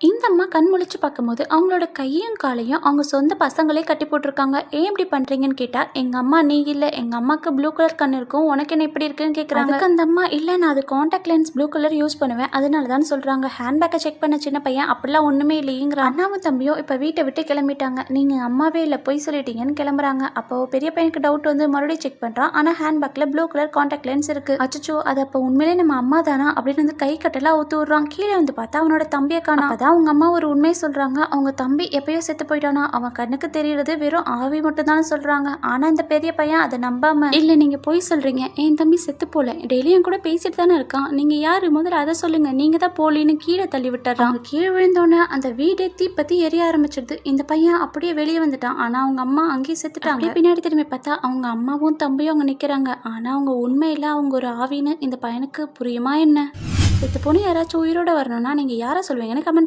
இந்த அம்மா கண் முழிச்சு பார்க்கும்போது அவங்களோட கையும் காலையும் அவங்க சொந்த பசங்களே கட்டி போட்டிருக்காங்க. ஏன் இப்படி பண்றீங்கன்னு கேட்டா எங்க அம்மா நீ இல்ல எங்க அம்மாக்கு ப்ளூ கலர் கண் இருக்கும் உனக்கு என்ன இப்படி இருக்குன்னு கேக்குறாங்க. அதுக்கு அந்த அம்மா இல்ல நான் அது contact lens blue colour use பண்ணுவேன். அதனால தான் சொல்றாங்க ஹேண்ட்பேக்கை செக் பண்ண சின்ன பையன் அப்படிலாம் ஒண்ணுமே இல்லைங்கிற. அண்ணாவும் தம்பியும் இப்ப வீட்டை விட்டு கிளம்பிட்டாங்க. நீங்க அம்மாவே இல்ல போய் சொல்லிட்டீங்கன்னு கிளம்புறாங்க. அப்போ பெரிய பையனுக்கு டவுட் வந்து மறுபடியும் செக் பண்றான். ஆனா ஹேண்ட்பேக்ல ப்ளூ கலர் காண்டாக்ட் லென்ஸ் இருக்கு. அச்சோ அது அப்போ உண்மையிலே நம்ம அம்மா தானா? அப்படின்னு வந்து கை கட்டெல்லாம் ஊத்து விடுறான். கீழே வந்து பார்த்தா அவனோட தம்பியை காணோம். அதான் அவங்க அம்மா ஒரு உண்மையை சொல்கிறாங்க அவங்க தம்பி எப்பயோ செத்து போயிட்டானா அவன் கண்ணுக்கு தெரியறது வெறும் ஆவி மட்டும் சொல்கிறாங்க ஆனால் இந்த பெரிய பையன் அதை நம்பாம இல்லை நீங்கள் போய் சொல்கிறீங்க என் தம்பி செத்து போல. டெய்லியும் கூட பேசிட்டு தானே இருக்கான். நீங்கள் யார்? முதல்ல அதை சொல்லுங்கள் நீங்கள் தான் போலின்னு கீழே தள்ளி விட்டுறான். கீழே விழுந்தோன்னே அந்த வீடே தீப்பத்தி எரிய ஆரம்பிச்சிடுது இந்த பையன் அப்படியே வெளியே வந்துட்டான். ஆனால் அவங்க அம்மா அங்கேயே செத்துட்டாங்க. பின்னாடி திரும்பி பார்த்தா அவங்க அம்மாவும் தம்பியும் அங்கே நிற்கிறாங்க ஆனால் அவங்க உண்மையில் அவங்க ஒரு ஆவின்னு இந்த பையனுக்கு புரியுமா என்ன? செத்து போன யாராச்சும் உயிரோட வரணும்னா நீங்கள் யாரை சொல்வீங்கன்னு கமெண்ட்